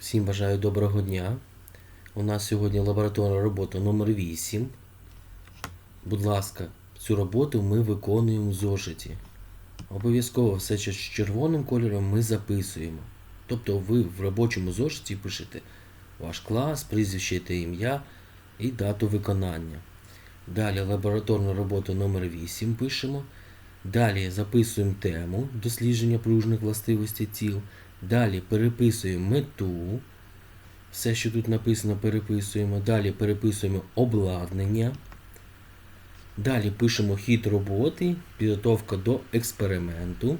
Всім бажаю доброго дня. У нас сьогодні лабораторна робота номер 8. Будь ласка, цю роботу ми виконуємо в зошиті. Обов'язково все, що з червоним кольором, ми записуємо. Тобто ви в робочому зошиті пишете ваш клас, прізвище та ім'я і дату виконання. Далі лабораторну роботу номер 8 пишемо. Далі записуємо тему дослідження пружних властивостей тіл. Далі переписуємо мету. Все, що тут написано, переписуємо. Далі переписуємо обладнання. Далі пишемо хід роботи, підготовка до експерименту.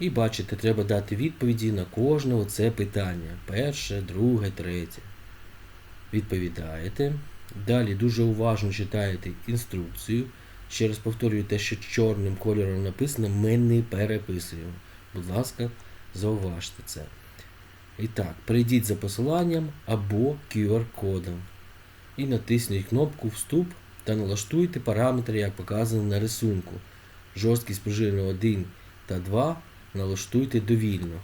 І бачите, треба дати відповіді на кожне оце питання. Перше, друге, третє. Відповідаєте. Далі дуже уважно читаєте інструкцію. Ще раз повторюю те, що чорним кольором написано, ми не переписуємо. Будь ласка, зауважте це. І так, перейдіть за посиланням або QR-кодом. І натисніть кнопку Вступ та налаштуйте параметри, як показано на рисунку. Жорсткість пружини 1 та 2 налаштуйте довільно.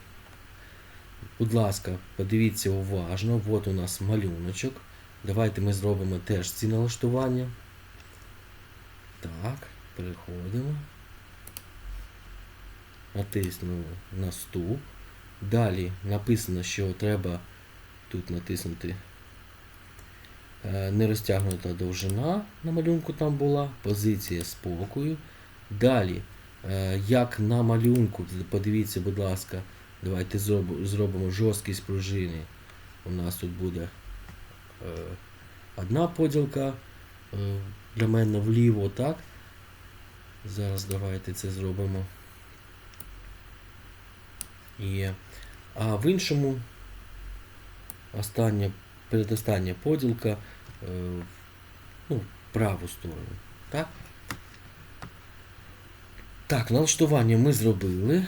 Будь ласка, подивіться уважно, от у нас малюночок. Давайте ми зробимо теж ці налаштування. Так, переходимо. Натиснули наступ. Далі написано, що треба тут натиснути е, не довжина на малюнку там була, позиція спокою. Далі, е, як на малюнку, подивіться, будь ласка, давайте зроб- зробимо жорсткість пружини. У нас тут буде е, одна поділка для мене вліво, так? Зараз давайте це зробимо. Є. А в іншому остання, передостання поділка е, ну, праву сторону. Так? Так, налаштування ми зробили.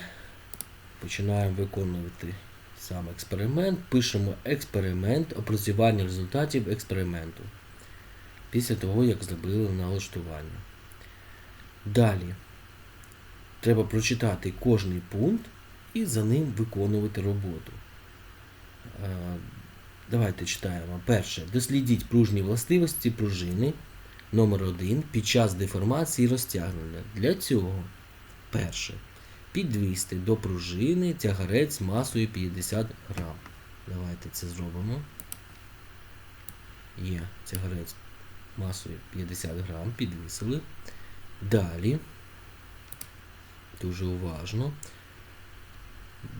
Починаємо виконувати сам експеримент. Пишемо експеримент, опрацювання результатів експерименту. Після того, як зробили налаштування. Далі треба прочитати кожний пункт і за ним виконувати роботу. Е, Давайте читаємо. Перше. Дослідіть пружні властивості пружини номер 1 під час деформації розтягнення. Для цього перше. Підвісти до пружини тягарець масою 50 грам. Давайте це зробимо. Є тягарець масою 50 грам. Підвісили. Далі. Дуже уважно.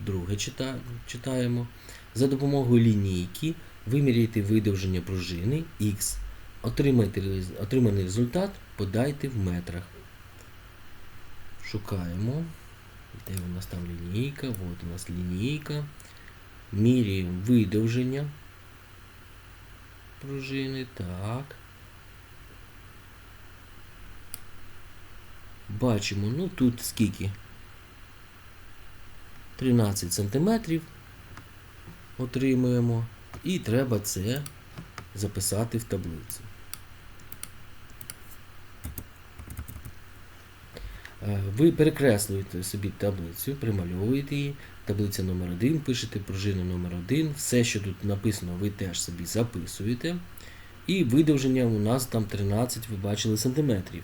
Друге чита, читаємо. За допомогою лінійки виміряйте видовження пружини. Отримайте, отриманий результат подайте в метрах. Шукаємо. Де у нас там лінійка? От у нас лінійка. Міряємо видовження пружини. Так. Бачимо, ну тут скільки? 13 сантиметрів отримуємо. І треба це записати в таблицю. Е, Ви перекреслюєте собі таблицю, примальовуєте її. Таблиця номер 1 пишете пружину номер 1 Все, що тут написано, ви теж собі записуєте. І видовження у нас там 13, ви бачили, сантиметрів.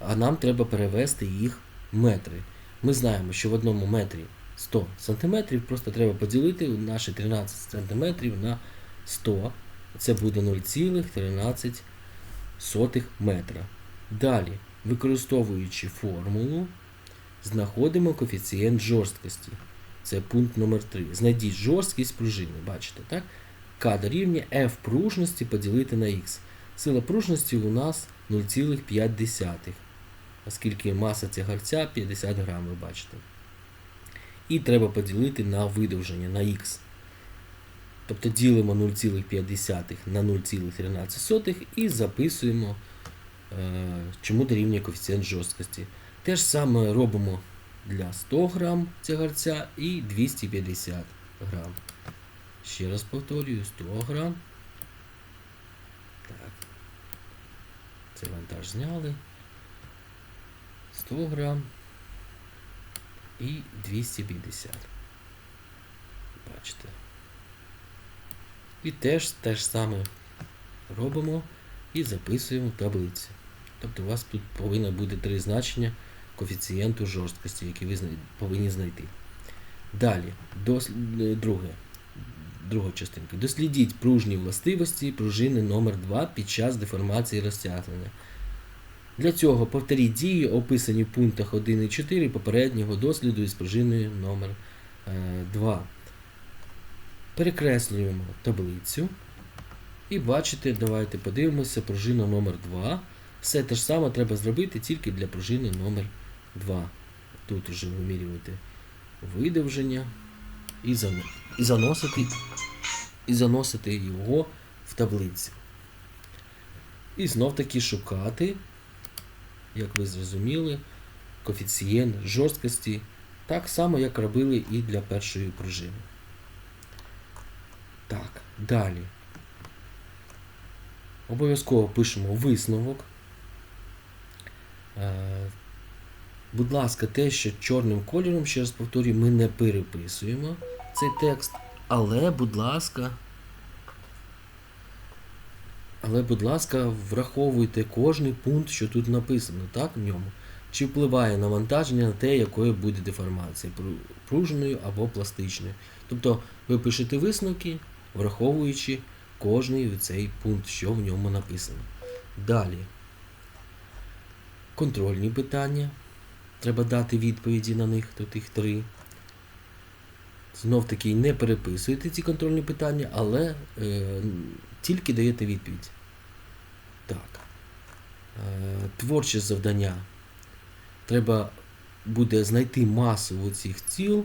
А нам треба перевести їх в метри. Ми знаємо, що в одному метрі 100 см, просто треба поділити наші 13 см на 100. Це буде 0,13 метра. Далі, використовуючи формулу, знаходимо коефіцієнт жорсткості. Це пункт номер 3. Знайдіть жорсткість пружини. Бачите, так? К дорівнює F пружності поділити на X. Сила пружності у нас 0,5. Оскільки маса тягарця 50 грам, ви бачите. І треба поділити на видовження на х. Тобто ділимо 0,5 на 0,13 і записуємо, е, чому дорівнює коефіцієнт жорсткості. Те ж саме робимо для 100 грам тягарця і 250 грам. Ще раз повторюю, 100 грам. Так. Це вантаж зняли. 100 грам і 250. Бачите. І теж те ж саме робимо і записуємо в таблиці. Тобто у вас тут повинно бути три значення коефіцієнту жорсткості, які ви повинні знайти. Далі, дос... е, друге. Друга частинка. Дослідіть пружні властивості пружини номер 2 під час деформації розтягнення. Для цього повторіть дії, описані в пунктах 1 і 4 попереднього досліду із пружиною номер 2. Перекреслюємо таблицю. І бачите, давайте подивимося пружину номер 2. Все те ж саме треба зробити тільки для пружини номер 2. Тут вже вимірювати видовження і, заносити, і заносити його в таблицю. І знов таки шукати, як ви зрозуміли, коефіцієнт жорсткості, так само, як робили і для першої пружини. Так, далі. Обов'язково пишемо висновок. Е, Будь ласка, те, що чорним кольором, ще раз повторюю, ми не переписуємо цей текст, але, будь ласка, але, будь ласка, враховуйте кожний пункт, що тут написано, так, в ньому. Чи впливає навантаження на те, якою буде деформація, пружною або пластичною. Тобто ви пишете висновки, враховуючи кожний цей пункт, що в ньому написано. Далі. Контрольні питання. Треба дати відповіді на них, тут їх три. Знов таки не переписуйте ці контрольні питання, але е, тільки даєте відповідь. Так. Е, творче завдання. Треба буде знайти масу цих тіл.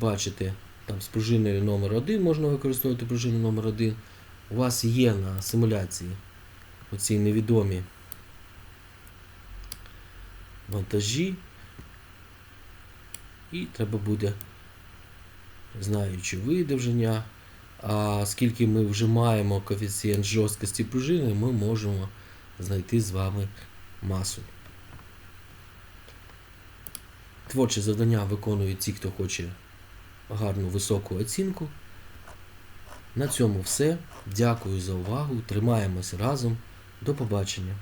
Бачите, там з пружиною номер 1 можна використовувати пружину номер 1 У вас є на симуляції оці невідомі вантажі. І треба буде, знаючи видовження, а скільки ми вже маємо коефіцієнт жорсткості пружини, ми можемо знайти з вами масу. Творче завдання виконують ті, хто хоче гарну високу оцінку. На цьому все. Дякую за увагу. Тримаємось разом. До побачення.